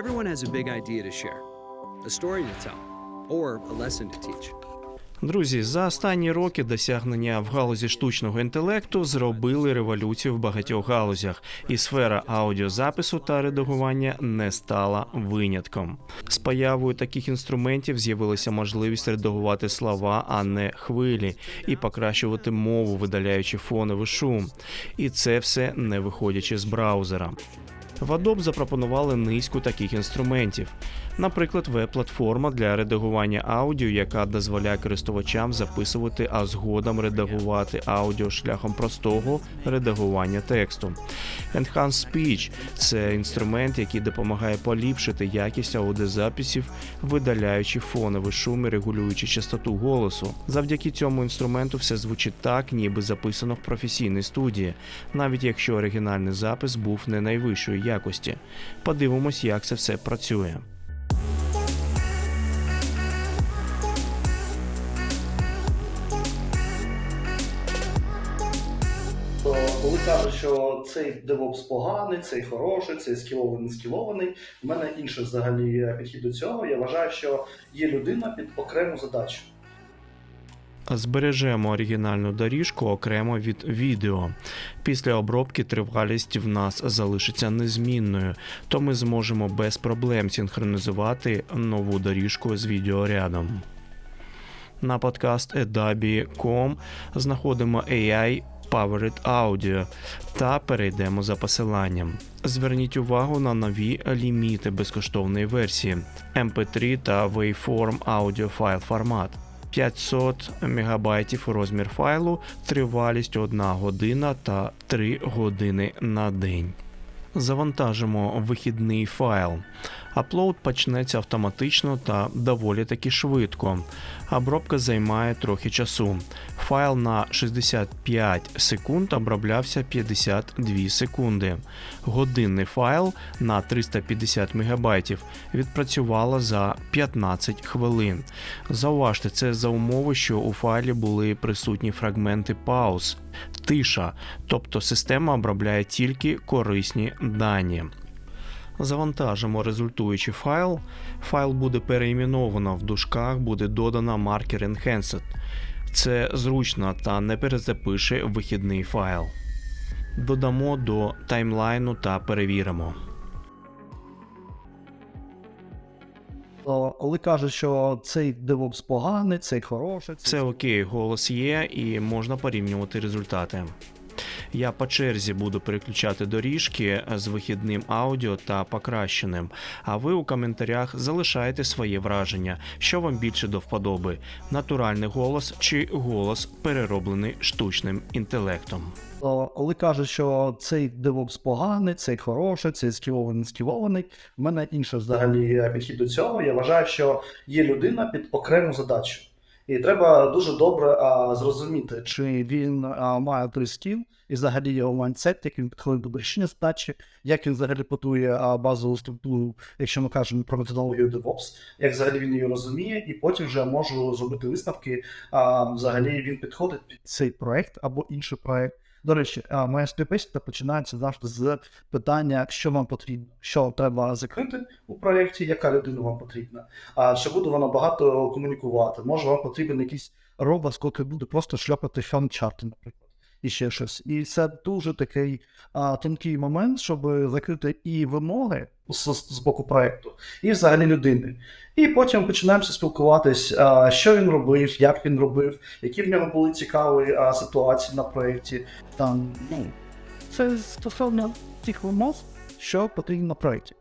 Everyone has a big idea to share, a story to tell, or a lesson to teach. Друзі, за останні роки досягнення в галузі штучного інтелекту зробили революцію в багатьох галузях, і сфера аудіозапису та редагування не стала винятком. З появою таких інструментів з'явилася можливість редагувати слова, а не хвилі, і покращувати мову, видаляючи фоновий шум. І це все не виходячи з браузера. В Adobe запропонували низку таких інструментів. Наприклад, веб-платформа для редагування аудіо, яка дозволяє користувачам записувати, а згодом редагувати аудіо шляхом простого редагування тексту. Enhanced Speech – це інструмент, який допомагає поліпшити якість аудіозаписів, видаляючи фоновий шум і регулюючи частоту голосу. Завдяки цьому інструменту все звучить так, ніби записано в професійній студії, навіть якщо оригінальний запис був не найвищої якості. Подивимось, як це все працює. Кажуть, що цей DevOps поганий, цей хороший, цей скілований, не скілований, в мене інший взагалі підхід до цього. Я вважаю, що є людина під окрему задачу. Збережемо оригінальну доріжку окремо від відео. Після обробки тривалість в нас залишиться незмінною, то ми зможемо без проблем синхронізувати нову доріжку з відеорядом. На подкаст Adobe.com знаходимо AI Powered Audio та перейдемо за посиланням. Зверніть увагу на нові ліміти безкоштовної версії MP3 та Waveform Audio файл формат. 500 МБ розмір файлу, тривалість 1 година та 3 години на день. Завантажимо вихідний файл. Аплоуд почнеться автоматично та доволі таки швидко. Обробка займає трохи часу. Файл на 65 секунд оброблявся 52 секунди. Годинний файл на 350 МБ відпрацювало за 15 хвилин. Зауважте, це за умови, що у файлі були присутні фрагменти пауз, тиша, тобто система обробляє тільки корисні дані. Завантажимо результуючий файл. Файл буде переіменовано в дужках, буде додано маркер Enhanced. Це зручно та не перезапише вихідний файл. Додамо до таймлайну та перевіримо. Коли кажуть, що цей DevOps поганий, цей хороший, Це окей, голос є і можна порівнювати результати. Я по черзі буду переключати доріжки з вихідним аудіо та покращеним. А ви у коментарях залишайте своє враження, що вам більше до вподоби: натуральний голос чи голос перероблений штучним інтелектом. Коли кажуть, що цей DevOps поганий, цей хороший, цей скілований, не скілований, в мене інший взагалі підхід до цього. Я вважаю, що є людина під окрему задачу. І треба дуже добре а, зрозуміти, чи він а, має той скіл, і взагалі його майндсет, як він підходить до вирішення задачі, як він взагалі подує базову структуру, якщо ми кажемо про методологію DevOps, як взагалі він її розуміє, і потім вже можу зробити висновки, а, взагалі він підходить під цей проект або інший проект. До речі, моя співбесіда починається завжди з питання, що вам потрібно, що треба закрити у проєкті, яка людина вам потрібна, а чи буде вона багато комунікувати, може вам потрібен якийсь робот, який буде просто шльопати фон-чарти, наприклад, і ще щось. І це дуже такий а, тонкий момент, щоб закрити і вимоги з, з боку проєкту, і взагалі людини. І потім починаємо спілкуватись, а, що він робив, як він робив, які в нього були цікаві а, ситуації на проєкті. Там, ну, це стосовно тих вимог, що потрібно на проєкті.